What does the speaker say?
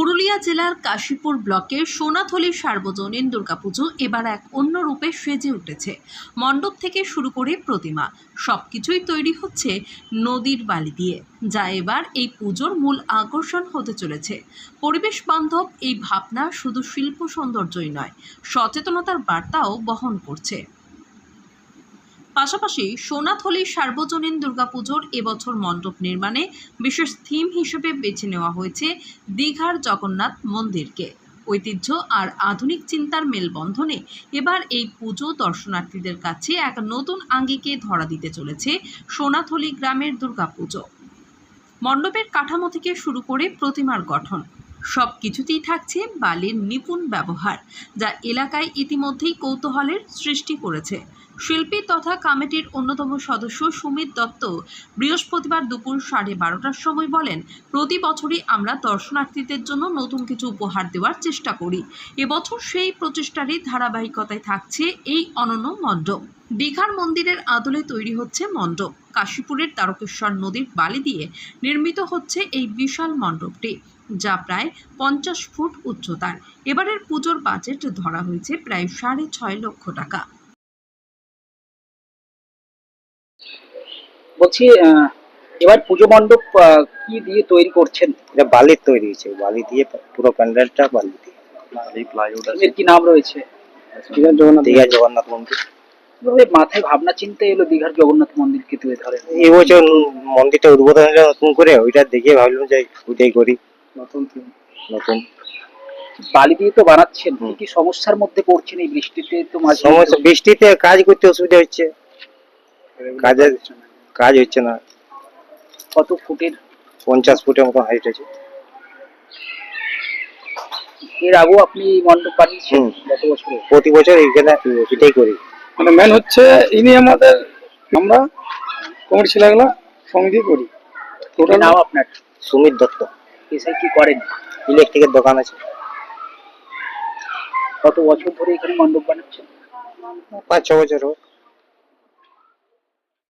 পুরুলিয়া জেলার কাশীপুর ব্লকের সোনাথলি সার্বজনীন দুর্গাপুজো এবার এক অন্য রূপে সেজে উঠেছে। মণ্ডপ থেকে শুরু করে প্রতিমা, সবকিছুই তৈরি হচ্ছে নদীর বালি দিয়ে, যা এবার এই পুজোর মূল আকর্ষণ হতে চলেছে। পরিবেশ বান্ধব এই ভাবনা শুধু শিল্প সৌন্দর্যই নয়, সচেতনতার বার্তাও বহন করছে। পাশাপাশি সোনাথলি সার্বজনীন দুর্গাপুজোর এবছর মণ্ডপ নির্মাণে বিশেষ থিম হিসেবে বেছে নেওয়া হয়েছে দীঘার জগন্নাথ মন্দিরকে। ঐতিহ্য আর আধুনিক চিন্তার মেলবন্ধনে এবার এই পুজো দর্শনার্থীদের কাছে এক নতুন আঙ্গিকে ধরা দিতে চলেছে সোনাথলি গ্রামের দুর্গাপুজো। মণ্ডপের কাঠামো থেকে শুরু করে প্রতিমার গঠন, সব কিছুতেই থাকছে বালির নিপুণ ব্যবহার, যা এলাকায় ইতিমধ্যেই কৌতূহলের সৃষ্টি করেছে। শিল্পী তথা কমিটির অন্যতম সদস্য সুমিত দত্ত বৃহস্পতিবার দুপুর সাড়ে বারোটার সময় বলেন, প্রতি বছরই আমরা দর্শনার্থীদের জন্য নতুন কিছু উপহার দেওয়ার চেষ্টা করি। এবছর সেই প্রচেষ্টারই ধারাবাহিকতায় থাকছে এই অনন্য মণ্ডপ। দীঘার মন্দিরের আদলে তৈরি হচ্ছে মণ্ডপ। কাশীপুরের তারকেশ্বর নদীর বালি দিয়ে নির্মিত হচ্ছে এই বিশাল মণ্ডপটি, যা প্রায় পঞ্চাশ ফুট উচ্চতার। এবারের পুজোর বাজেট ধরা হয়েছে প্রায় সাড়ে ছয় লক্ষ টাকা। বলছি আহ, এবার পুজো মণ্ডপ কি দিয়ে তৈরি করছেন? এটা বালির তৈরি হয়েছে বালি দিয়ে পুরো প্যান্ডেলটা বালি দিয়ে। এর কি নাম রয়েছে? দীঘা জগন্নাথ মন্দির। কীভাবে মাথায় ভাবনা চিন্তা এলো দীঘার জগন্নাথ মন্দিরকে তুলে ধরে এবছর মন্দিরটা উদ্বোধন হলো নতুন করে ওইটা দেখে ভাবলাম যে ওইটাই করি। নতুন নতুন। বালি দিয়ে তো বানাচ্ছেন কি কি সমস্যার মধ্যে পড়ছেন এই বৃষ্টিতে? তো মাঝে সমস্যা বৃষ্টিতে কাজ করতে অসুবিধা হচ্ছে। কাজের কাজ হচ্ছে না। কত ফুটের? পঞ্চাশ ফুটের মতো হাইট আছে। এর আগেও আপনি মণ্ডপ গত বছরে? প্রতি বছর এইখানে এটাই করি। মানে মেন হচ্ছে ইনি আমাদের আমরা কমিটি ছেলেগুলা সঙ্গে করি। টোটাল নাম আপনার? সুমিত দত্ত। এসে কি করেন? ইলেকট্রিকের দোকান আছে। কত বছর ধরে এখানে মণ্ডপ বানাচ্ছেন? পাঁচ ছ বছর হোক।